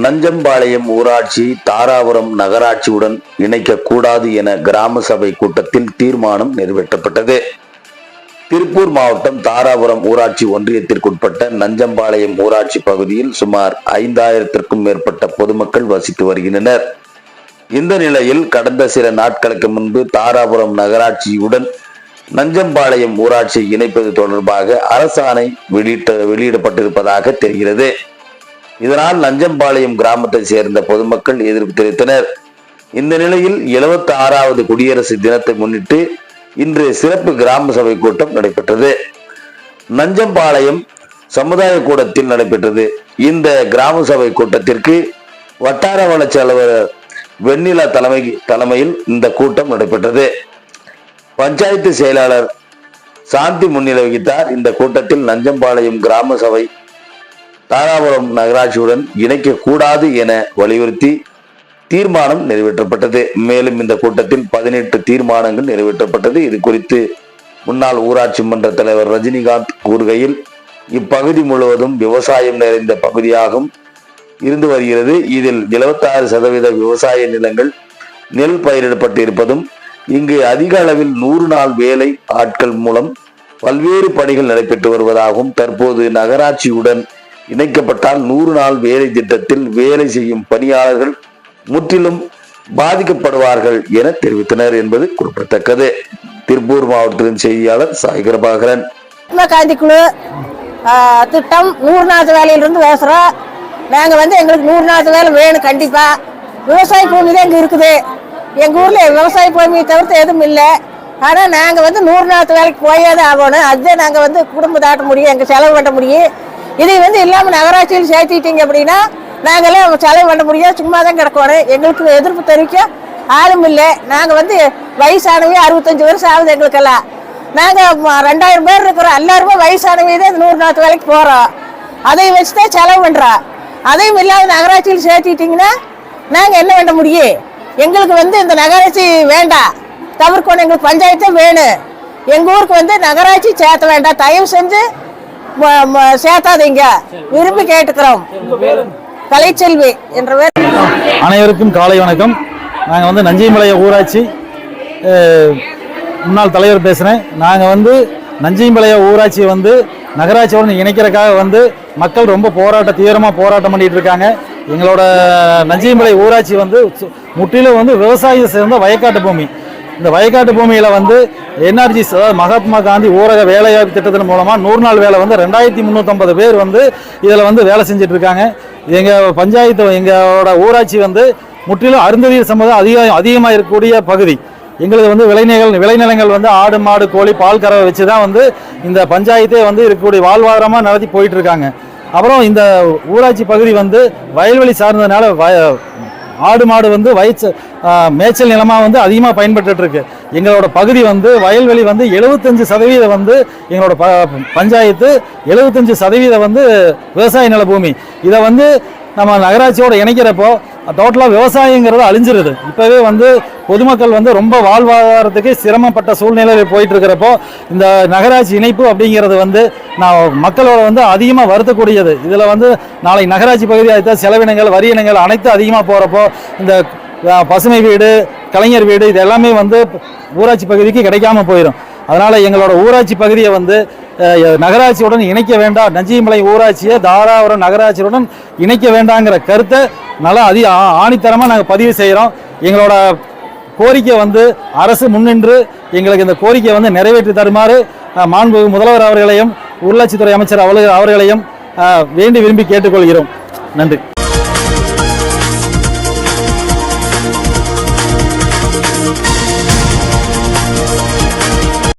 நஞ்சம்பாளையம் ஊராட்சி தாராபுரம் நகராட்சியுடன் இணைக்கக்கூடாது என கிராம சபை கூட்டத்தில் தீர்மானம் நிறைவேற்றப்பட்டது. திருப்பூர் மாவட்டம் தாராபுரம் ஊராட்சி ஒன்றியத்திற்குட்பட்ட நஞ்சம்பாளையம் ஊராட்சி பகுதியில் சுமார் ஐந்தாயிரத்திற்கும் மேற்பட்ட பொதுமக்கள் வசித்து வருகின்றனர். இந்த நிலையில் கடந்த சில நாட்களுக்கு முன்பு தாராபுரம் நகராட்சியுடன் நஞ்சம்பாளையம் ஊராட்சியை இணைப்பது தொடர்பாக அரசாணை வெளியிட்ட வெளியிடப்பட்டிருப்பதாக தெரிகிறது. இதனால் நஞ்சம்பாளையம் கிராமத்தை சேர்ந்த பொதுமக்கள் எதிர்ப்பு தெரிவித்தனர். இந்த நிலையில் 76வது ஆறாவது குடியரசு தினத்தை முன்னிட்டு இன்று சிறப்பு கிராம சபை கூட்டம் நடைபெற்றது. நஞ்சம்பாளையம் சமுதாய கூடத்தில் நடைபெற்றது. இந்த கிராம சபை கூட்டத்திற்கு வட்டார வளர்ச்சி அலுவலர் வெண்ணிலா தலைமை தலைமையில் இந்த கூட்டம் நடைபெற்றது. பஞ்சாயத்து செயலாளர் சாந்தி முன்னிலை வகித்தார். இந்த கூட்டத்தில் நஞ்சம்பாளையம் கிராம சபை தாராபுரம் நகராட்சியுடன் இணைக்க கூடாது என வலியுறுத்தி தீர்மானம் நிறைவேற்றப்பட்டது. மேலும் இந்த கூட்டத்தில் பதினெட்டு தீர்மானங்கள் நிறைவேற்றப்பட்டது. இது குறித்து முன்னாள் ஊராட்சி மன்ற தலைவர் ரஜினிகாந்த் கூறுகையில் இப்பகுதி முழுவதும் விவசாயம் நிறைந்த பகுதியாகும் இருந்து வருகிறது. இதில் 76% சதவீத விவசாய நிலங்கள் நெல் பயிரிடப்பட்டு இருப்பதும் இங்கு அதிக அளவில் நூறு நாள் வேலை ஆட்கள் மூலம் பல்வேறு பணிகள் நடைபெற்று வருவதாகவும் தற்போது நகராட்சியுடன் இணைக்கப்பட்டால் நூறு நாள் வேலை திட்டத்தில் வேலை செய்யும் பணியாளர்கள் முற்றிலும் பாதிக்கப்படுவார்கள் என தெரிவித்தனர் என்பது குறிப்பிடத்தக்கது. திருப்பூர் மாவட்டத்தின் செய்தியாளர் சாய் கிருபாகரன். காந்தி குழு திட்டம் நூறு நாள் வேலையிலிருந்து பேசுகிறோம் நாங்கள் வந்து எங்களுக்கு நூறு நாள் வேலை வேணும் கண்டிப்பாக விவசாய பூமி தான் இங்கே இருக்குது. எங்கள் ஊரில் விவசாய பூமியை தவிர்த்து எதுவும் இல்லை. ஆனால் நாங்கள் வந்து நூறு நாள் வேலைக்கு போயே தான் ஆகணும். அதுதான் நாங்கள் வந்து குடும்பம் தாட்ட முடியும் எங்கள் செலவு பண்ண முடியும். இதை வந்து இல்லாமல் நகராட்சியில் சேர்த்திட்டீங்க அப்படின்னா நாங்களே செலவு பண்ண முடியாது. சும்மா தான் கிடக்கணும் எங்களுக்கு எதிர்ப்பு தெரிவிக்க ஆளும் இல்லை. நாங்கள் வந்து வயசானவே அறுபத்தஞ்சு வருஷம் ஆகுது எங்களுக்கெல்லாம். நாங்கள் ரெண்டாயிரம் பேர் இருக்கிறோம். எல்லாருமே வயசானவே தான் நூறு நாற்று வேலைக்கு போகிறோம் அதை வச்சு தான் செலவு பண்ணுறோம் அதையும் இல்லாமல் நகராட்சியில் சேர்த்திட்டிங்கன்னா நாங்கள் என்ன பண்ண முடியும்? எங்களுக்கு வந்து இந்த நகராட்சி வேண்டாம். தவிர்க்கணும். எங்களுக்கு பஞ்சாயத்தே வேணும். எங்கள் ஊருக்கு வந்து நகராட்சி சேர்த்த வேண்டாம். தயவு செஞ்சு சேர்த்தாதீங்க விரும்பி கேட்டுக்கிறோம். கலைச்செல்வி என்ற பேர் அனைவருக்கும் காலை வணக்கம். நாங்கள் வந்து நஞ்சியம்பாளையம் ஊராட்சி முன்னாள் தலைவர் பேசுகிறேன் நாங்கள் வந்து நஞ்சியம்பாளையம் ஊராட்சியை வந்து நகராட்சியோடு இணைக்கிறதுக்காக வந்து மக்கள் ரொம்ப போராட்டம் தீவிரமாக போராட்டம் பண்ணிட்டு இருக்காங்க. எங்களோட நஞ்சியம்பாளையம் ஊராட்சி வந்து சு- முற்றிலும் வந்து விவசாயம் சேர்ந்த வயக்காட்டு பூமி. இந்த வயக்காட்டு பூமியில் வந்து என்ஆர்ஜி அதாவது மகாத்மா காந்தி ஊரக வேலைவாய்ப்பு திட்டத்தின் மூலமாக நூறு நாள் வேலை வந்து ரெண்டாயிரத்தி முந்நூற்றம்பது பேர் வந்து இதில் வந்து வேலை செஞ்சுட்டு இருக்காங்க. எங்கள் பஞ்சாயத்து எங்களோட ஊராட்சி வந்து முற்றிலும் அருந்ததியர் சம்பதம் அதிக அதிகமாக இருக்கக்கூடிய பகுதி. எங்களுக்கு வந்து விளைநிலங்கள் விளைநிலங்கள் வந்து ஆடு மாடு கோழி பால் கறவை வச்சு தான் வந்து இந்த பஞ்சாயத்தே வந்து இருக்கக்கூடிய வாழ்வாதாரமாக நடத்தி போயிட்டு இருக்காங்க. அப்புறம் இந்த ஊராட்சி பகுதி வந்து வயல்வெளி சார்ந்ததுனால வய ஆடு மாடு வந்து வயிற்று மேய்ச்சல் நிலமாக வந்து அதிகமாக பயன்பட்டு இருக்கு எங்களோட பகுதி வந்து வயல்வெளி வந்து எழுபத்தஞ்சு சதவீதம் வந்து எங்களோட ப பஞ்சாயத்து எழுபத்தஞ்சு சதவீதம் வந்து விவசாய நில பூமி இதை வந்து நம்ம நகராட்சியோடு இணைக்கிறப்போ டோட்டலாக விவசாயங்கிறது அழிஞ்சிருது. இப்போவே வந்து பொதுமக்கள் வந்து ரொம்ப வாழ்வாதாரத்துக்கு சிரமப்பட்ட சூழ்நிலையில் போயிட்டு இருக்கிறப்போ இந்த நகராட்சி இணைப்பு அப்படிங்கிறது வந்து நான் மக்களோட வந்து அதிகமாக வருத்தக்கூடியது. இதில் வந்து நாளை நகராட்சி பகுதியாக அடுத்த செலவினங்கள் வரி இனங்கள் அனைத்து அதிகமாக போகிறப்போ இந்த பசுமை வீடு கலைஞர் வீடு இது எல்லாமே வந்து ஊராட்சி பகுதிக்கு கிடைக்காம போயிடும் அதனால் எங்களோட ஊராட்சி பகுதியை வந்து நகராட்சியுடன் இணைக்க வேண்டாம். நஞ்சிமலை ஊராட்சியை தாராபுரம் நகராட்சியுடன் இணைக்க வேண்டாங்கிற கருத்தை நல்லா அதி ஆ- ஆணித்தரமாக நாங்கள் பதிவு செய்கிறோம் எங்களோட கோரிக்கை வந்து அரசு முன்னின்று எங்களுக்கு இந்த கோரிக்கையை வந்து நிறைவேற்றி தருமாறு அஹ், மாண்புமிகு முதல்வர் அவர்களையும் உள்ளாட்சித்துறை அமைச்சர் அவர்கள் அவர்களையும் வேண்டி விரும்பி கேட்டுக்கொள்கிறோம். நன்றி.